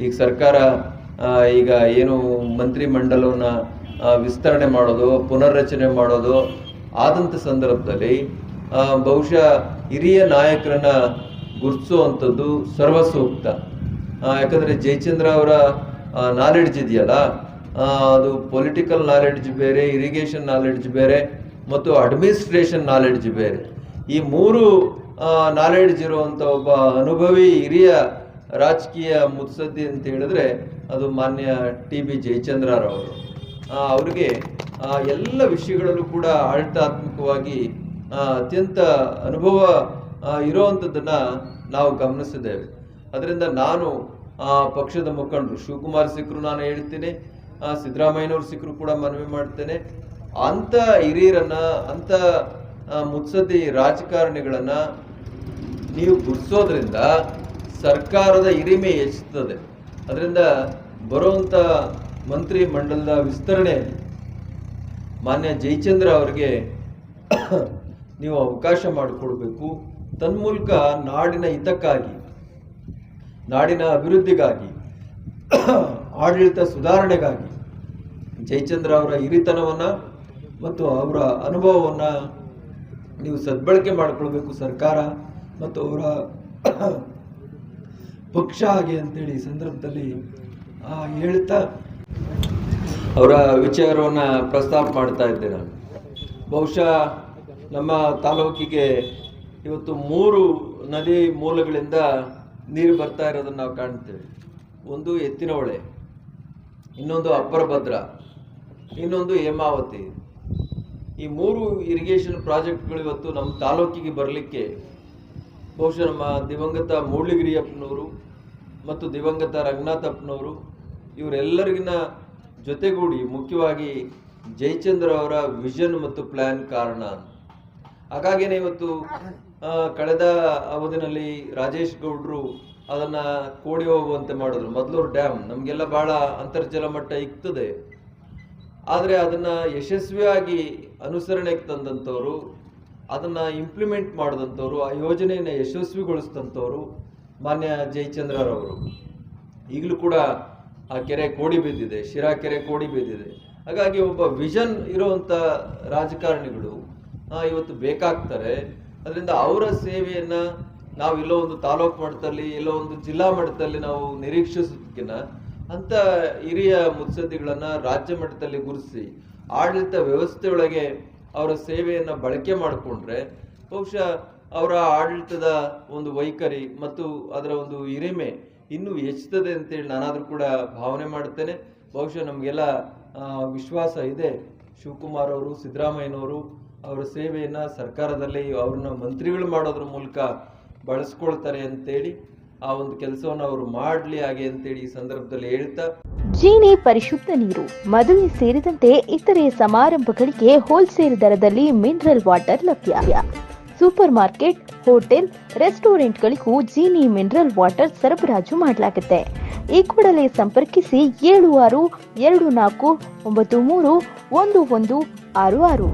ಈಗ ಸರ್ಕಾರ ಈಗ ಏನು ಮಂತ್ರಿ ಮಂಡಲವನ್ನ ವಿಸ್ತರಣೆ ಮಾಡೋದು, ಪುನರ್ರಚನೆ ಮಾಡೋದು ಆದಂಥ ಸಂದರ್ಭದಲ್ಲಿ ಬಹುಶಃ ಹಿರಿಯ ನಾಯಕರನ್ನ ಗುರುತಿಸುವಂಥದ್ದು ಸರ್ವಸೂಕ್ತ. ಸೂಕ್ತ ಯಾಕಂದ್ರೆ ಜಯಚಂದ್ರ ಅವರ ನಾಲೆಡ್ಜ್ ಇದೆಯಲ್ಲ ಅದು ಪೊಲಿಟಿಕಲ್ ನಾಲೆಡ್ಜ್ ಬೇರೆ ಇರಿಗೇಷನ್ ನಾಲೆಡ್ಜ್ ಬೇರೆ, ಮತ್ತು ಅಡ್ಮಿನಿಸ್ಟ್ರೇಷನ್ ನಾಲೆಡ್ಜ್ ಬೇರೆ. ಈ ಮೂರು ನಾಲೆಡ್ಜ್ ಇರುವಂಥ ಒಬ್ಬ ಅನುಭವಿ ಹಿರಿಯ ರಾಜಕೀಯ ಮುತ್ಸದ್ದಿ ಅಂತ ಹೇಳಿದ್ರೆ ಅದು ಮಾನ್ಯ ಟಿ ಬಿ ಜಯಚಂದ್ರರವರು. ಅವರಿಗೆ ಎಲ್ಲ ವಿಷಯಗಳಲ್ಲೂ ಕೂಡ ಆಡಳಿತಾತ್ಮಕವಾಗಿ ಅತ್ಯಂತ ಅನುಭವ ಇರೋವಂಥದ್ದನ್ನು ನಾವು ಗಮನಿಸಿದ್ದೇವೆ. ಅದರಿಂದ ನಾನು ಆ, ಪಕ್ಷದ ಮುಖಂಡರು ಶಿವಕುಮಾರ್ ಸಿಕ್ಕರು ನಾನು ಹೇಳ್ತೀನಿ ಸಿದ್ದರಾಮಯ್ಯನವರು ಸಿಕ್ಕರು ಕೂಡ ಮನವಿ ಮಾಡ್ತೇನೆ. ಅಂಥ ಹಿರಿಯರನ್ನು ಆ, ಮುತ್ಸದ್ದಿ ರಾಜಕಾರಣಿಗಳನ್ನ ನೀವು ಗುರ್ಸೋದ್ರಿಂದ ಸರ್ಕಾರದ ಹಿರಿಮೆ ಹೆಚ್ಚುತ್ತದೆ ಅದರಿಂದ ಬರುವಂತ ಮಂತ್ರಿ ಮಂಡಲದ ವಿಸ್ತರಣೆ ಮಾನ್ಯ ಜಯಚಂದ್ರ ಅವರಿಗೆ ನೀವು ಅವಕಾಶ ಮಾಡಿಕೊಡ್ಬೇಕು. ತನ್ಮೂಲಕ ನಾಡಿನ ಹಿತಕ್ಕಾಗಿ, ನಾಡಿನ ಅಭಿವೃದ್ಧಿಗಾಗಿ, ಆಡಳಿತ ಸುಧಾರಣೆಗಾಗಿ ಜಯಚಂದ್ರ ಅವರ ಹಿರಿತನವನ್ನು ಮತ್ತು ಅವರ ಅನುಭವವನ್ನ ನೀವು ಸದ್ಬಳಕೆ ಮಾಡಿಕೊಳ್ಬೇಕು ಸರ್ಕಾರ ಮತ್ತು ಅವರ ಪಕ್ಷ ಹಾಗೆ ಅಂತೇಳಿ ಈ ಸಂದರ್ಭದಲ್ಲಿ ಹೇಳ್ತಾ ಅವರ ವಿಚಾರವನ್ನು ಪ್ರಸ್ತಾಪ ಮಾಡ್ತಾ ಇದ್ದೆ ನಾನು. ಬಹುಶಃ ನಮ್ಮ ತಾಲೂಕಿಗೆ ಇವತ್ತು ಮೂರು ನದಿ ಮೂಲಗಳಿಂದ ನೀರು ಬರ್ತಾ ಇರೋದನ್ನು ನಾವು ಕಾಣ್ತೇವೆ. ಒಂದು ಎತ್ತಿನ ಹೊಳೆ ಇನ್ನೊಂದು ಅಪ್ಪರಭದ್ರ ಇನ್ನೊಂದು ಹೇಮಾವತಿ. ಈ ಮೂರು ಇರಿಗೇಷನ್ ಪ್ರಾಜೆಕ್ಟ್ಗಳು ಇವತ್ತು ನಮ್ಮ ತಾಲೂಕಿಗೆ ಬರಲಿಕ್ಕೆ ಬಹುಶಃ ನಮ್ಮ ದಿವಂಗತ ಮೂಡ್ಲಿಗಿರಿಯಪ್ಪನವರು ಮತ್ತು ದಿವಂಗತ ರಂಗನಾಥಪ್ಪನವರು ಇವರೆಲ್ಲರಿಗಿನ ಜೊತೆಗೂಡಿ ಮುಖ್ಯವಾಗಿ ಜಯಚಂದ್ರ ಅವರ ವಿಷನ್ ಮತ್ತು ಪ್ಲಾನ್ ಕಾರಣ. ಹಾಗಾಗಿನೇ ಇವತ್ತು ಕಳೆದ ಅವಧಿನಲ್ಲಿ ರಾಜೇಶ್ ಗೌಡ್ರು ಅದನ್ನ ಕೋಡಿ ಹೋಗುವಂತೆ ಮಾಡಿದ್ರು. ಮೊದಲೂರು ಡ್ಯಾಮ್, ನಮಗೆಲ್ಲ ಬಹಳ ಅಂತರ್ಜಲ ಮಟ್ಟ ಇಕ್ತದೆ. ಆದರೆ ಅದನ್ನ ಯಶಸ್ವಿಯಾಗಿ ಅನುಸರಣೆಗೆ ತಂದಂಥವ್ರು ಅದನ್ನ ಇಂಪ್ಲಿಮೆಂಟ್ ಮಾಡಿದಂಥವ್ರು, ಆ ಯೋಜನೆಯನ್ನು ಯಶಸ್ವಿಗೊಳಿಸಿದಂಥವ್ರು ಮಾನ್ಯ ಜಯಚಂದ್ರರವರು ಈಗಲೂ ಕೂಡ ಆ ಕೆರೆ ಕೋಡಿ ಬಿದ್ದಿದೆ, ಶಿರಾ ಕೆರೆ ಕೋಡಿ ಬಿದ್ದಿದೆ. ಹಾಗಾಗಿ ಒಬ್ಬ ವಿಷನ್ ಇರುವಂತ ರಾಜಕಾರಣಿಗಳು ಇವತ್ತು ಬೇಕಾಗ್ತಾರೆ. ಅದರಿಂದ ಅವರ ಸೇವೆಯನ್ನ ನಾವು ಎಲ್ಲೋ ಒಂದು ತಾಲೂಕು ಮಟ್ಟದಲ್ಲಿ, ಎಲ್ಲೋ ಒಂದು ಜಿಲ್ಲಾ ಮಟ್ಟದಲ್ಲಿ ನಾವು ನಿರೀಕ್ಷಿಸೋದಕ್ಕಿಂತ ಅಂತ ಹಿರಿಯ ಮುತ್ಸದ್ದಿಗಳನ್ನು ರಾಜ್ಯ ಮಟ್ಟದಲ್ಲಿ ಗುರುತಿಸಿ, ಆಡಳಿತ ವ್ಯವಸ್ಥೆಯೊಳಗೆ ಅವರ ಸೇವೆಯನ್ನು ಬಳಕೆ ಮಾಡಿಕೊಂಡ್ರೆ ಬಹುಶಃ ಅವರ ಆಡಳಿತದ ಒಂದು ವೈಖರಿ ಮತ್ತು ಅದರ ಒಂದು ಹಿರಿಮೆ ಇನ್ನೂ ಹೆಚ್ಚುತ್ತದೆ ಅಂತೇಳಿ ನಾನಾದರೂ ಕೂಡ ಭಾವನೆ ಮಾಡುತ್ತೇನೆ. ಬಹುಶಃ ನಮಗೆಲ್ಲ ವಿಶ್ವಾಸ ಇದೆ. ಶಿವಕುಮಾರ್ ಅವರು, ಸಿದ್ದರಾಮಯ್ಯನವರು ಅವರ ಸೇವೆಯನ್ನು ಸರ್ಕಾರದಲ್ಲಿ ಅವ್ರನ್ನ ಮಂತ್ರಿಗಳು ಮಾಡೋದ್ರ ಮೂಲಕ ಬಳಸ್ಕೊಳ್ತಾರೆ ಅಂತೇಳಿ ಆ ಒಂದು ಕೆಲಸವನ್ನು ಅವರು ಮಾಡಲಿ ಹಾಗೆ ಅಂತೇಳಿ ಈ ಸಂದರ್ಭದಲ್ಲಿ ಹೇಳ್ತಾ ಜೀನಿ ಪರಿಶುದ್ಧ ನೀರು, ಮದುವೆ ಸೇರಿದಂತೆ ಇತರೆ ಸಮಾರಂಭಗಳಿಗೆ ಹೋಲ್ಸೇಲ್ ದರದಲ್ಲಿ ಮಿನರಲ್ ವಾಟರ್ ಲಭ್ಯ. ಸೂಪರ್ ಮಾರ್ಕೆಟ್, ಹೋಟೆಲ್, ರೆಸ್ಟೋರೆಂಟ್ಗಳಿಗೂ ಜೀನಿ ಮಿನರಲ್ ವಾಟರ್ ಸರಬರಾಜು ಮಾಡಲಾಗುತ್ತೆ. ಈ ಕೂಡಲೇ ಸಂಪರ್ಕಿಸಿ ಏಳು ಆರು ಎರಡು ನಾಲ್ಕು ಒಂಬತ್ತು ಮೂರು ಒಂದು ಒಂದು ಆರು ಆರು.